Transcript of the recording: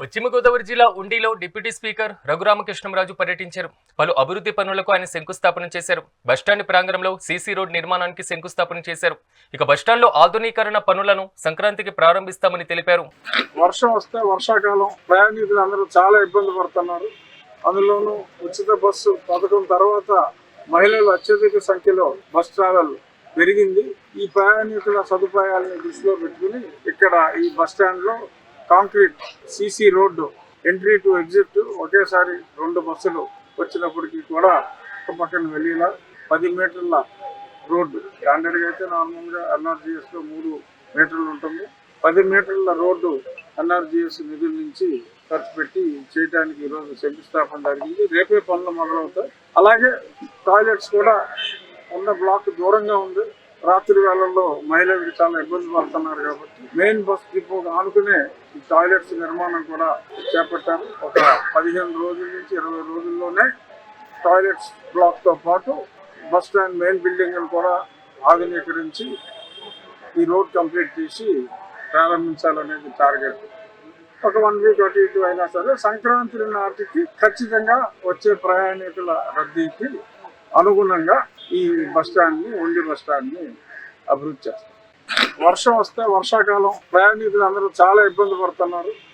పశ్చిమ గోదావరి జిల్లా ఉండిలో deputy speaker Raghurama Krishnam Raju పర్యటించారు. పలు అభివృద్ధి పనులకు ఆయన శంకుస్థాపన చేశారు. బస్టాండ్ ప్రాంగణంలో సీసీ రోడ్ నిర్మాణానికి శంకుస్థాపన చేశారు. ఇక బస్టాండ్లో ఆధునీకరణ పనులను సంక్రాంతికి ప్రారంభిస్తామని తెలిపారు. వర్షం వస్తే వర్షాకాలం ప్రయాణికులు అందరూ చాలా ఇబ్బంది పడుతున్నారు. అందులోనూ ఉచిత బస్సు పథకం తర్వాత మహిళలు అత్యధిక సంఖ్యలో బస్ ట్రావెల్ పెరిగింది. ఈ ప్రయాణికుల సదుపాయాలను దృష్టిలో పెట్టుకుని ఇక్కడ ఈ బస్ స్టాండ్లో concrete CC road entry to exit ఒకేసారి రెండు బస్సులు వచ్చినప్పటికీ కూడా ఒక పక్కన వెళ్ళేలా పది మీటర్ల రోడ్డు. స్టాండర్డ్గా అయితే నార్మల్గా ఎన్ఆర్జీఎస్లో మూడు మీటర్లు ఉంటుంది. పది మీటర్ల రోడ్డు ఎన్ఆర్జీఎస్ నిధుల నుంచి ఖర్చు పెట్టి చేయడానికి ఈరోజు శంకుస్థాపన జరిగింది. రేపే పనులు మొదలవుతాయి. అలాగే టాయిలెట్స్ కూడా ఉన్న బ్లాక్ దూరంగా ఉంది. రాత్రి వేళల్లో మహిళలు చాలా ఇబ్బంది పడుతున్నారు కాబట్టి మెయిన్ బస్ డిపో ఆనుకునే టాయిలెట్స్ నిర్మాణం కూడా చేపట్టారు. ఒక పదిహేను రోజుల నుంచి ఇరవై రోజుల్లోనే టాయిలెట్స్ బ్లాక్తో పాటు బస్ స్టాండ్ మెయిన్ బిల్డింగ్లు కూడా ఆధునీకరించి ఈ రోడ్ కంప్లీట్ చేసి ప్రారంభించాలనేది టార్గెట్. ఒక వన్ వీక్ అటు ఇటు అయినా సరే సంక్రాంతి నాటికి ఖచ్చితంగా వచ్చే ప్రయాణికుల రద్దీకి అనుగుణంగా ఈ బస్ స్టాండ్ని ఉండి బస్ అభివృద్ధి చేస్తాం. వర్షం వస్తే వర్షాకాలం ప్రయాణికులు అందరూ చాలా ఇబ్బంది పడుతున్నారు.